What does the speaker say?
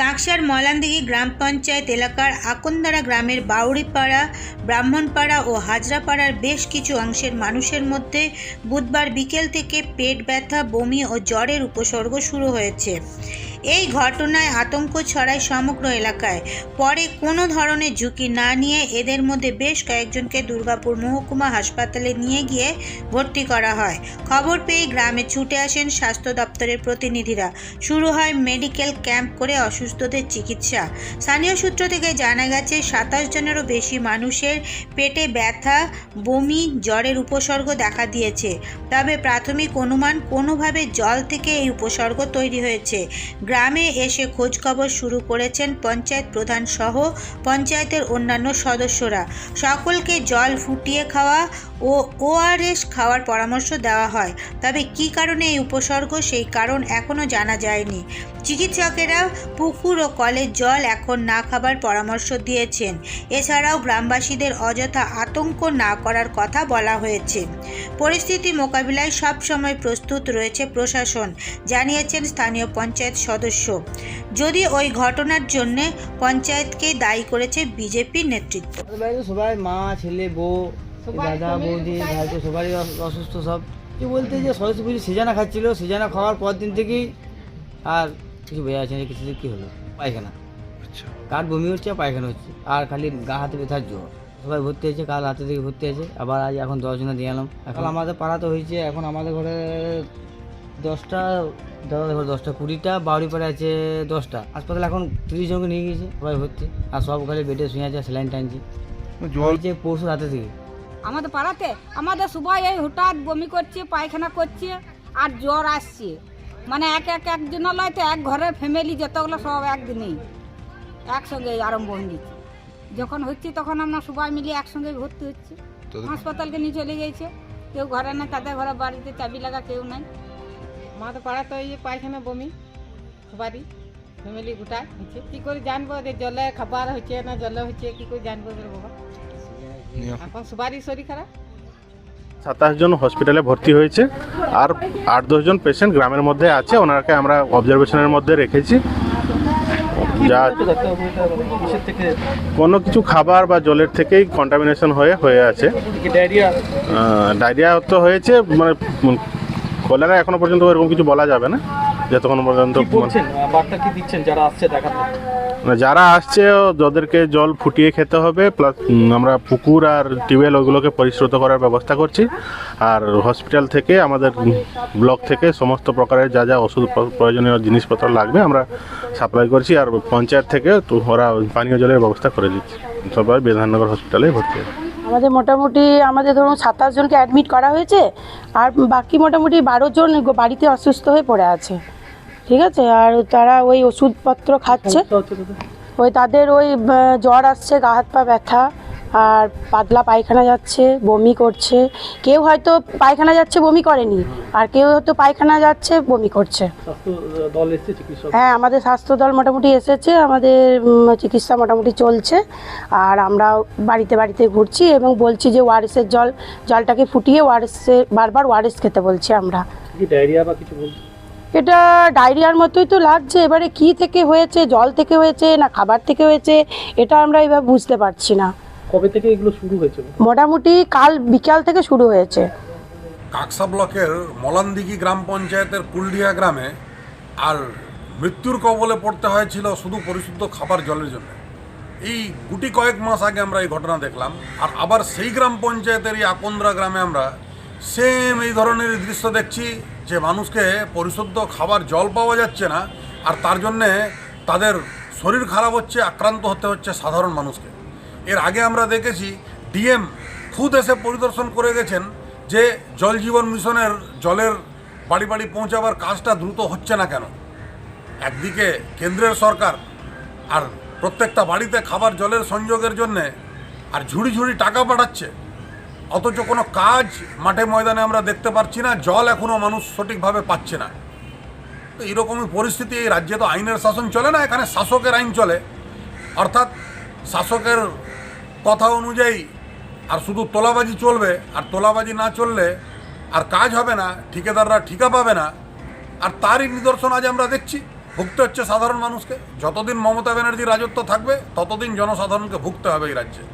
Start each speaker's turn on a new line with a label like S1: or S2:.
S1: কাঁকসার মলানদিঘি গ্রাম পঞ্চায়েত এলাকার আকন্দারা গ্রামের বাউরিপাড়া ব্রাহ্মণপাড়া ও হাজরাপাড়ার বেশ কিছু অংশের মানুষের মধ্যে বুধবার বিকেল থেকে পেট ব্যথা, বমি ও জ্বরের উপসর্গ শুরু হয়েছে। এই ঘটনায় আতঙ্ক ছড়ায় সমগ্র এলাকায়। পরে কোনো ধরনের ঝুঁকি না নিয়ে এদের মধ্যে বেশ কয়েকজনকে দুর্গাপুর মহকুমা হাসপাতালে নিয়ে গিয়ে ভর্তি করা হয়। খবর পেয়ে গ্রামে ছুটে আসেন স্বাস্থ্য দপ্তরের প্রতিনিধিরা। শুরু হয় মেডিকেল ক্যাম্প করে অসুস্থদের চিকিৎসা। স্থানীয় সূত্র থেকে জানা গেছে, সাতাশ জনেরও বেশি মানুষের পেটে ব্যথা, বমি, জ্বরের উপসর্গ দেখা দিয়েছে। তবে প্রাথমিক অনুমান কোনোভাবে জল থেকে এই উপসর্গ তৈরি হয়েছে। গ্রামে এসে খোঁজখবর শুরু করেছেন পঞ্চায়েত প্রধান সহ পঞ্চায়েতের অন্যান্য সদস্যরা। সকলকে জল ফুটিয়ে খাওয়া ও, ওআরএস খাওয়ার পরামর্শ দেওয়া হয়। তবে কী কারণে এই উপসর্গ? সেই কারণ এখনও জানা যায়নি। চিকিৎসকেরা পুকুর ও কলের জল এখন না খাবার পরামর্শ দিয়েছেন। এছাড়াও গ্রামবাসীদের অযথা আতঙ্ক না করার কথা বলা হয়েছে। পরিস্থিতি মোকাবিলায় সবসময় প্রস্তুত রয়েছে প্রশাসন, জানিয়েছেন স্থানীয় পঞ্চায়েত সদস্য। যদি ওই ঘটনার জন্য পঞ্চায়েতকে দায়ী করেছে বিজেপির নেতৃত্ব।
S2: সবাই মা, ছেলে, বউ দাদা বৌদি ভাইতো সবারই অসুস্থ সব। কি বলতে যে সরস্বতী পুজো সিজানা খাচ্ছিল সিজানা খাওয়ার পর দিন থেকেই আর কিছু বোঝা যাচ্ছে না কিছু কী হলো। পায়খানা।
S3: আচ্ছা।
S2: কার বমি হচ্ছে আর পায়খানা হচ্ছে। আর খালি গা হাতে ব্যথার জ্বর। সবাই ভর্তি হয়েছে কাল রাতে থেকে ভর্তি আছে আবার আজ এখন দশজনে দিয়ে এলাম। এখন আমাদের পাড়াতে হয়েছে এখন আমাদের ঘরে দশটা দাদা ঘরে দশটা কুড়িটা বাউরি পাড়ে আছে দশটা। হাসপাতালে এখন তিরিশ জনকে নিয়ে গিয়েছে সবাই ভর্তি। আর সব খালি বেডে শুয়ে আছে স্যালাইন টানছে।
S3: জল
S2: হয়েছে পরশু রাতে থেকে।
S4: আমাদের পাড়াতে আমাদের সবাই এই হঠাৎ বমি করছে পায়খানা করছে আর জ্বর আসছে। মানে এক এক একজন লয় তো এক ঘরের ফ্যামিলি যতগুলো সব একদিনেই একসঙ্গে আরম্ভ হয়ে দিচ্ছে যখন হচ্ছে তখন আমরা সবাই মিলে একসঙ্গে ভর্তি হচ্ছে। হাসপাতালকে নিয়ে চলে গেছে। কেউ ঘরে নেই তাদের ঘরে বাড়িতে চাবি লাগা কেউ নাই।
S5: আমাদের পাড়াতে ওই যে পায়খানা বমি সবারই ফ্যামিলি গোটায় হচ্ছে। কি করে জানব যে জলে খাবার হচ্ছে না জলে হচ্ছে কী করে জানব রে বাবা? এখন সবারই শরীর খারাপ
S3: সাতাশ জন হসপিটালে ভর্তি হয়েছে আর আট দশজন পেশেন্ট গ্রামের মধ্যে আছে ওনাকে আমরা অবজারভেশনের মধ্যে রেখেছি। যা কোনো কিছু খাবার বা জলের থেকেই কন্টামিনেশন হয়ে হয়ে আছে। ডায়রিয়া? তো হয়েছে মানে কলেরা এখনও পর্যন্ত এরকম কিছু বলা যাবে না যতক্ষণ পর্যন্ত
S6: বার্তা কি দিচ্ছেন যারা আসছে দেখাতে?
S3: যারা আসছে, ওদেরকে জল ফুটিয়ে খেতে হবে প্লাস আমরা পুকুর আর টিউবওয়েল ওগুলোকে পরিশ্রুত করার ব্যবস্থা করছি। আর হসপিটাল থেকে, আমাদের ব্লক থেকে সমস্ত প্রকারের যা যা ওষুধ প্রয়োজনীয় জিনিসপত্র লাগবে, আমরা সাপ্লাই করছি। আর পঞ্চায়েত থেকে ওরা পানীয় জলের ব্যবস্থা করে দিচ্ছে। সবাই বিধাননগর হসপিটালে ভর্তি আছে
S7: আমাদের মোটামুটি, আমাদের ধরুন সাতাশ জনকে অ্যাডমিট করা হয়েছে, আর বাকি মোটামুটি বারো জন বাড়িতে অসুস্থ হয়ে পড়ে আছে। ঠিক আছে? আর তারা ওই ওষুধপত্র খাচ্ছে। ওই তাদের ওই জ্বর আসছে গা হাত পা ব্যথা আর পাতলা পায়খানা যাচ্ছে বমি করছে। কেউ হয়তো পায়খানা যাচ্ছে বমি করেনি। আর কেউ হয়তো পায়খানা যাচ্ছে বমি করছে। হ্যাঁ আমাদের স্বাস্থ্য দল মোটামুটি এসেছে। আমাদের চিকিৎসা মোটামুটি চলছে। আর আমরা বাড়িতে বাড়িতে ঘুরছি এবং বলছি যে ওয়ারেসের জল জলটাকে ফুটিয়ে ওয়ারেসে বারবার ওয়ারেস খেতে বলছি আমরা।
S6: ডায়রিয়া বা কিছু
S7: এটা ডায়রিয়ার মতোই তো লাগছে। এবারে কি থেকে হয়েছে জল থেকে হয়েছে না খাবার থেকে হয়েছে এটা আমরা এবার বুঝতে পারছি না।
S6: কবে থেকে এগুলো শুরু হয়েছে?
S7: মোটামুটি কাল বিকাল থেকে শুরু হয়েছে।
S8: কাকসা ব্লকের মলানদিঘি গ্রাম পঞ্চায়েতের কুলডিয়া গ্রামে আর মৃত্যুর কবলে পড়তে হয়েছিল শুধু পরিশুদ্ধ খাবার জলের জন্য। এই গুটি কয়েক মাস আগে আমরা এই ঘটনা দেখলাম। আর আবার সেই গ্রাম পঞ্চায়েতের এই আকন্দ্রা গ্রামে আমরা সেম এই ধরনের দৃশ্য দেখছি যে মানুষকে পরিশুদ্ধ খাবার জল পাওয়া যাচ্ছে না, আর তার জন্যে তাদের শরীর খারাপ হচ্ছে, আক্রান্ত হতে হচ্ছে সাধারণ মানুষকে। এর আগে আমরা দেখেছি ডিএম খুদ এসে পরিদর্শন করে গেছেন যে জল জীবন মিশনের জলের বাড়ি বাড়ি পৌঁছাবার কাজটা দ্রুত হচ্ছে না কেন। একদিকে কেন্দ্রের সরকার আর প্রত্যেকটা বাড়িতে খাবার জলের সংযোগের জন্যে আর ঝুড়ি ঝুড়ি টাকা পাঠাচ্ছে অথচ কোনো কাজ মাঠে ময়দানে আমরা দেখতে পাচ্ছি না, জল এখনও মানুষ সঠিকভাবে পাচ্ছে না। তো এরকমই পরিস্থিতি এই রাজ্যে তো আইনের শাসন চলে না, এখানে শাসকের আইন চলে। অর্থাৎ শাসকের কথা অনুযায়ী আর শুধু তোলাবাজি চলবে, আর তোলাবাজি না চললে আর কাজ হবে না, ঠিকাদাররা ঠিকা পাবে না। আর তারই নিদর্শন আজ আমরা দেখছি, ভুগতে হচ্ছে সাধারণ মানুষকে। যতদিন মমতা ব্যানার্জি রাজত্ব থাকবে, ততদিন জনসাধারণকে ভুগতে হবে এই রাজ্যে।